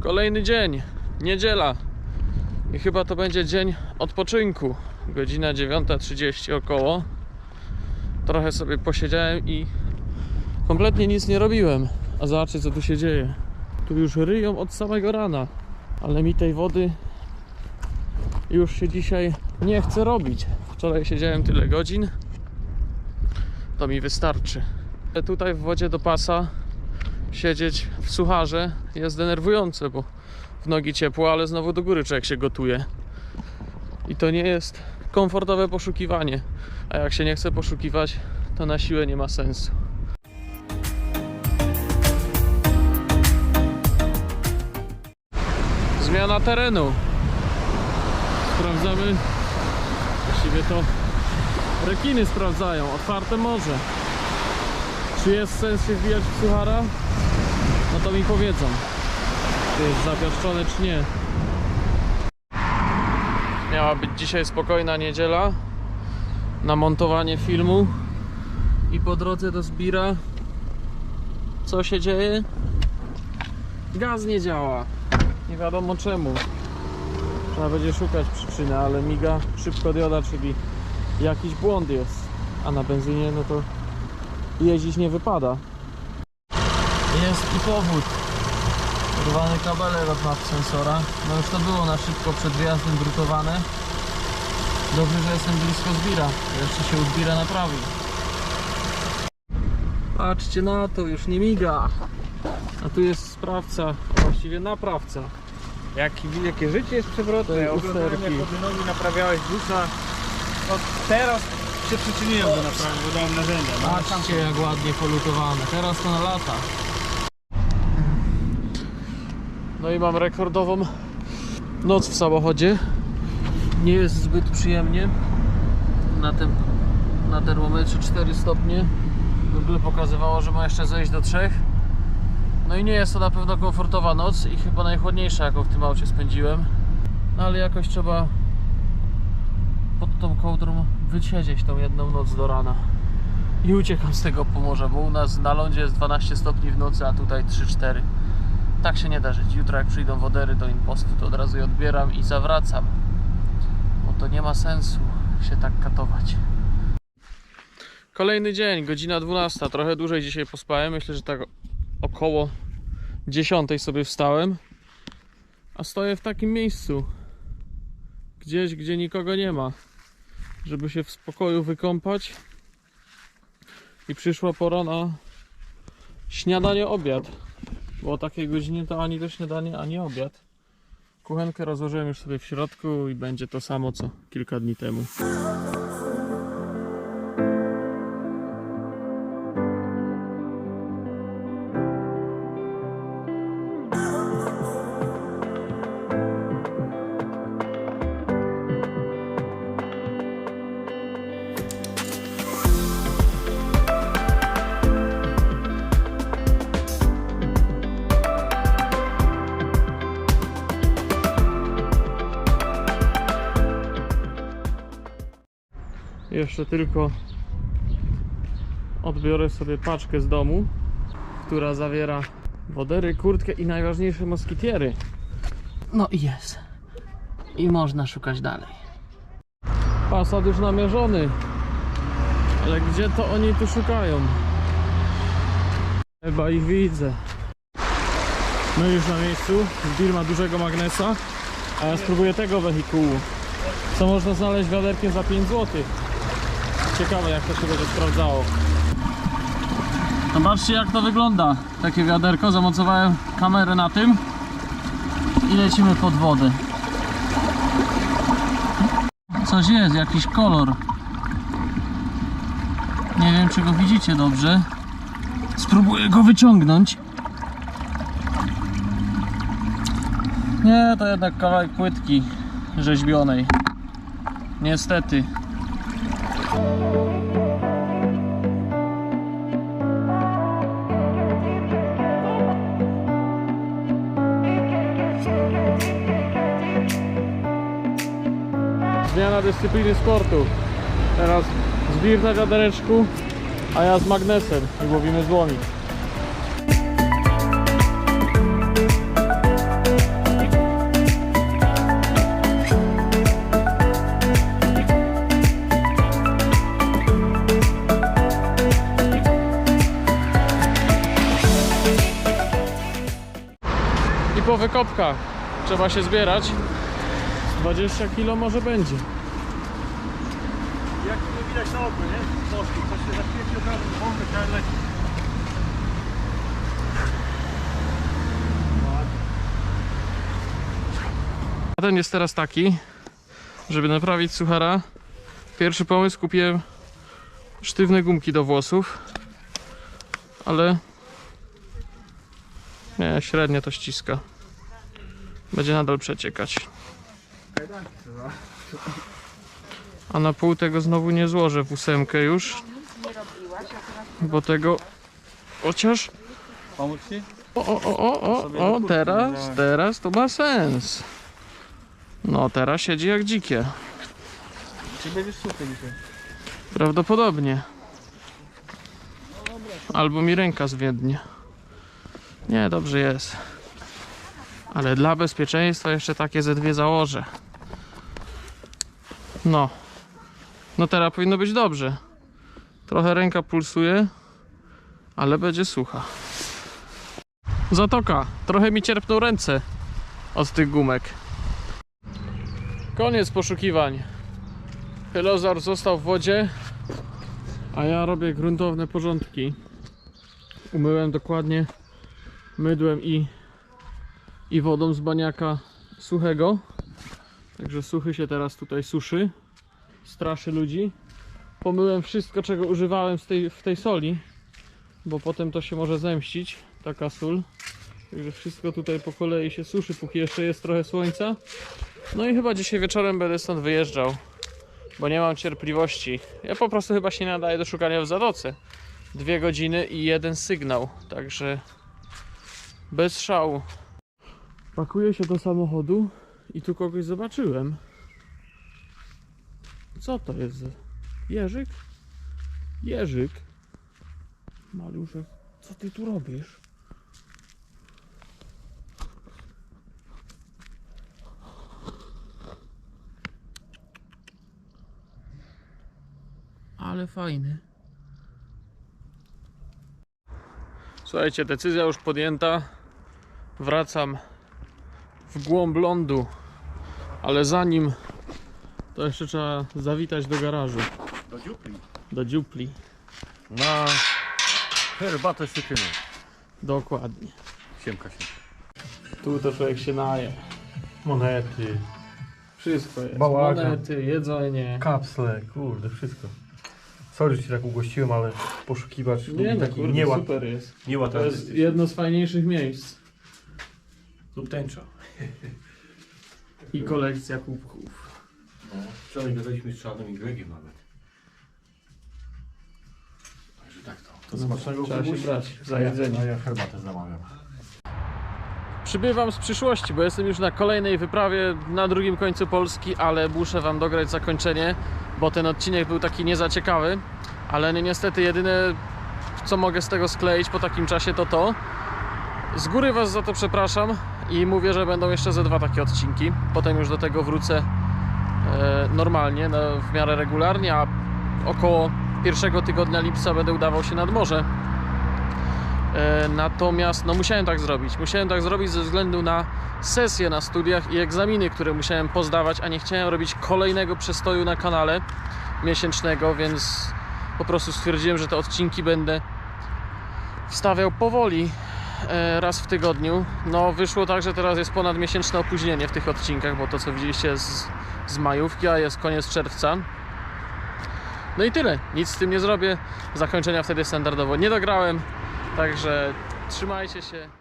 Kolejny dzień, niedziela. I chyba to będzie dzień odpoczynku. Godzina 9.30 około. Trochę sobie posiedziałem i kompletnie nic nie robiłem. A zobaczcie co tu się dzieje. Tu już ryją od samego rana. Ale mi tej wody już się dzisiaj nie chce robić. Wczoraj siedziałem tyle godzin. To mi wystarczy. Tutaj w wodzie do pasa siedzieć w sucharze jest denerwujące, bo w nogi ciepło, ale znowu do góry człowiek się gotuje. I to nie jest komfortowe poszukiwanie. A jak się nie chce poszukiwać, to na siłę nie ma sensu. Zmiana terenu. Sprawdzamy. Właściwie to rekiny sprawdzają. Otwarte morze. Czy jest sens się wbijać w suchara? No to mi powiedzą. Czy jest zapiaszczone, czy nie. Miała być dzisiaj spokojna niedziela na montowanie filmu i po drodze do Zbira co się dzieje? Gaz nie działa. Nie wiadomo czemu. Trzeba będzie szukać przyczyny, ale miga szybko dioda, czyli jakiś błąd jest. A na benzynie no to jeździć nie wypada. Jest i powód. Urwany kabelek od map sensora. No już to było na szybko przed wyjazdem drutowane. Dobrze, że jestem blisko zbira. Jeszcze się u zbira naprawi. Patrzcie na to, już nie miga. A tu jest sprawca, a właściwie naprawca. Jaki, jakie życie jest przewrotne. jest Oglądałem jak usterki. Odynowi naprawiałeś busa. No teraz się przyczyniłem do naprawy, bo dałem narzędzia. No, Patrzcie jak ładnie polutowane. Teraz to na lata. No i mam rekordową noc w samochodzie. Nie jest zbyt przyjemnie. Na tym na termometrze 4 stopnie. Google pokazywało, że ma jeszcze zejść do 3. No i nie jest to na pewno komfortowa noc i chyba najchłodniejsza jaką w tym aucie spędziłem. No ale jakoś trzeba pod tą kołdrą wysiedzieć tą jedną noc do rana. I uciekam z tego Pomorza, bo u nas na lądzie jest 12 stopni w nocy, a tutaj 3-4. Tak się nie da żyć. Jutro jak przyjdą wodery do impostu, to od razu je odbieram i zawracam. Bo to nie ma sensu się tak katować. Kolejny dzień, godzina 12. Trochę dłużej dzisiaj pospałem. Myślę, że tak około 10 sobie wstałem. A stoję w takim miejscu. Gdzieś, gdzie nikogo nie ma. Żeby się w spokoju wykąpać. I przyszła pora na śniadanie, obiad. Bo o takiej godzinie to ani to śniadanie, ani obiad. Kuchenkę rozłożyłem już sobie w środku i będzie to samo co kilka dni temu. Jeszcze tylko odbiorę sobie paczkę z domu, która zawiera wodery, kurtkę i najważniejsze moskitiery. No i jest. I można szukać dalej. Pasad już namierzony. Ale gdzie to oni tu szukają? Chyba ich widzę. No już na miejscu. Zbir ma dużego magnesa. A ja spróbuję tego wehikułu. Co można znaleźć wiaderkiem za 5 zł. Ciekawe jak to się będzie sprawdzało. Zobaczcie jak to wygląda. Takie wiaderko. Zamocowałem kamerę na tym. I lecimy pod wodę. Coś jest, jakiś kolor. Nie wiem czy go widzicie dobrze. Spróbuję go wyciągnąć. Nie, to jednak kawałek płytki rzeźbionej. Niestety. Zmiana dyscypliny sportu. Teraz zbir na wiadereczku, a ja z magnesem i łowimy złomik. Wykopkach trzeba się zbierać. 20 kilo może będzie. Jak to widać na oko, nie? Mostu, to się zaświeci od razu, bombę trzeba lecieć. A ten jest teraz taki, żeby naprawić suchara. Pierwszy pomysł kupiłem sztywne gumki do włosów, ale nie, średnio to ściska. Będzie nadal przeciekać. A na pół tego znowu nie złożę w ósemkę już, bo tego chociaż Pomóc ci? o, o, o, o, o, o teraz, teraz to ma sens. No, teraz siedzi jak dzikie. Czy będziesz suchy dzisiaj? Prawdopodobnie. Albo mi ręka zwiednie. Nie, dobrze jest. Ale dla bezpieczeństwa jeszcze takie ze dwie założę. No. No teraz powinno być dobrze. Trochę ręka pulsuje, ale będzie sucha. Zatoka. Trochę mi cierpną ręce od tych gumek. Koniec poszukiwań. Hylozaur został w wodzie, a ja robię gruntowne porządki. Umyłem dokładnie mydłem i, i wodą z baniaka suchego. Także suchy się teraz tutaj suszy. Straszy ludzi. Pomyłem wszystko, czego używałem tej, w tej soli, bo potem to się może zemścić, taka sól. Także wszystko tutaj po kolei się suszy, póki jeszcze jest trochę słońca. No i chyba dzisiaj wieczorem będę stąd wyjeżdżał bo nie mam cierpliwości. Ja po prostu chyba się nie nadaję do szukania w zatoce. Dwie godziny i jeden sygnał, także bez szału. Pakuję się do samochodu i tu kogoś zobaczyłem. Co to jest? Jerzyk? Jerzyk? Maluszek, co ty tu robisz? Ale fajny. Słuchajcie, decyzja już podjęta. Wracam w głąb lądu. Ale zanim to jeszcze trzeba zawitać do garażu, Do dziupli. do dziupli. Na herbatę z cytryną. Dokładnie. Siemka się. Tu to człowiek się naje. Monety, Wszystko jest. Bałagan. Monety, jedzenie. kapsle, kurde, wszystko. Sorry, że ci tak ugościłem, ale poszukiwacz Nie no, taki kurde, nieład, super jest. nieład To jest jedno z fajniejszych miejsc. lub tęcza. I kolekcja kubków. No, wczoraj gadaliśmy z Czarnym i Gregiem nawet. Także tak to. To smacznego Trzeba się brać za jedzenie. A ja herbatę zamawiam. Przybywam z przyszłości, bo jestem już na kolejnej wyprawie na drugim końcu Polski, ale muszę Wam dograć zakończenie, bo ten odcinek był taki nie za ciekawy, ale ni- niestety jedyne co mogę z tego skleić po takim czasie to to. Z góry Was za to przepraszam i mówię, że będą jeszcze ze dwa takie odcinki. Potem już do tego wrócę e, normalnie, no, w miarę regularnie, a około pierwszego tygodnia lipca będę udawał się nad morze. E, Natomiast no, musiałem tak zrobić. Musiałem tak zrobić ze względu na sesje na studiach i egzaminy, które musiałem pozdawać, a nie chciałem robić kolejnego przestoju na kanale miesięcznego, więc po prostu stwierdziłem, że te odcinki będę wstawiał powoli raz w tygodniu. No wyszło tak, że teraz jest ponad miesięczne opóźnienie w tych odcinkach, bo to co widzieliście z, z majówki, a jest koniec czerwca. No i tyle. Nic z tym nie zrobię. Zakończenia wtedy standardowo nie dograłem. Także trzymajcie się.